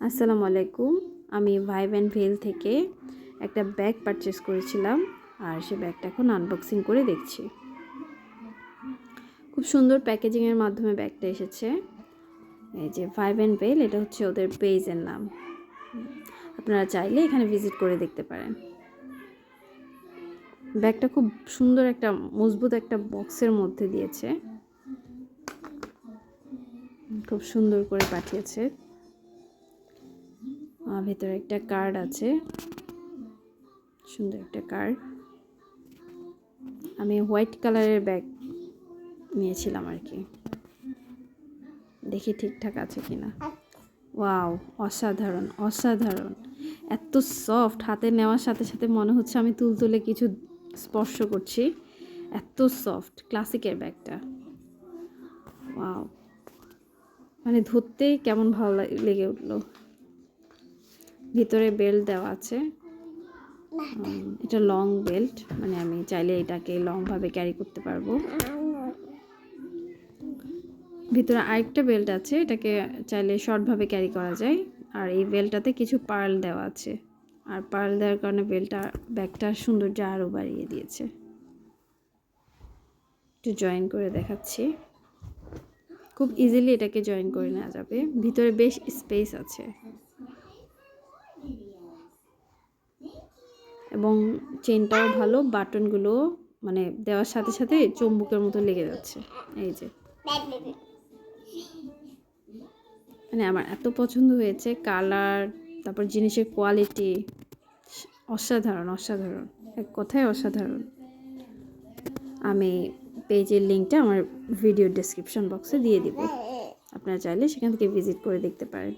আসসালামু আলাইকুম। আমি ভাইভ অ্যান্ড ভেল থেকে একটা ব্যাগ পারচেস করেছিলাম আর সে ব্যাগটা এখন আনবক্সিং করে দেখছি। খুব সুন্দর প্যাকেজিংয়ের মাধ্যমে ব্যাগটা এসেছে। এই যে ভাইভ অ্যান্ড ভেল এটা হচ্ছে ওদের পেজের নাম। আপনারা চাইলে এখানে ভিজিট করে দেখতে পারেন। ব্যাগটা খুব সুন্দর একটা, মজবুত একটা বক্সের মধ্যে দিয়েছে। খুব সুন্দর করে পাঠিয়েছে। ভেতরে একটা কার্ড আছে। সুন্দর একটা কার্ড। আমি হোয়াইট কালারের ব্যাগ নিয়েছিলাম আর কি দেখি ঠিকঠাক আছে কিনা। ওয়াও, অসাধারণ অসাধারণ। এত সফট, হাতে নেওয়ার সাথে সাথে মনে হচ্ছে আমি তুলতুলে কিছু স্পর্শ করছি। এত সফট, ক্লাসিকের ব্যাগটা। ওয়াও। মানে ধরতেই কেমন ভালো লেগে উঠল। ভিতরে বেল্ট দেওয়া আছে। এটা লং বেল্ট মানে আমি চাইলে এটাকে লংভাবে ক্যারি করতে পারব। ভিতরে আরেকটা বেল্ট আছে এটাকে চাইলে শর্টভাবে ক্যারি করা যায়। আর এই বেল্টটাতে কিছু পার্ল দেওয়া আছে। আর পার্ল দেওয়ার কারণে বেল্টটা ব্যাগটার সৌন্দর্য আরও বাড়িয়ে দিয়েছে। একটু জয়েন করে দেখাচ্ছি। খুব ইজিলি এটাকে জয়েন করে নেওয়া যাবে। ভিতরে বেশ স্পেস আছে। এবং চেনটাও ভালো বাটনগুলো মানে দেওয়ার সাথে সাথে চুম্বকের মতো লেগে যাচ্ছে। এই যে। মানে আমার এত পছন্দ হয়েছে কালার তারপর জিনিসের কোয়ালিটি অসাধারণ অসাধারণ। এক কথায় অসাধারণ। আমি পেজের লিঙ্কটা আমার ভিডিও ডেসক্রিপশন বক্সে দিয়ে দিব। আপনারা চাইলে সেখান থেকে ভিজিট করে দেখতে পারেন।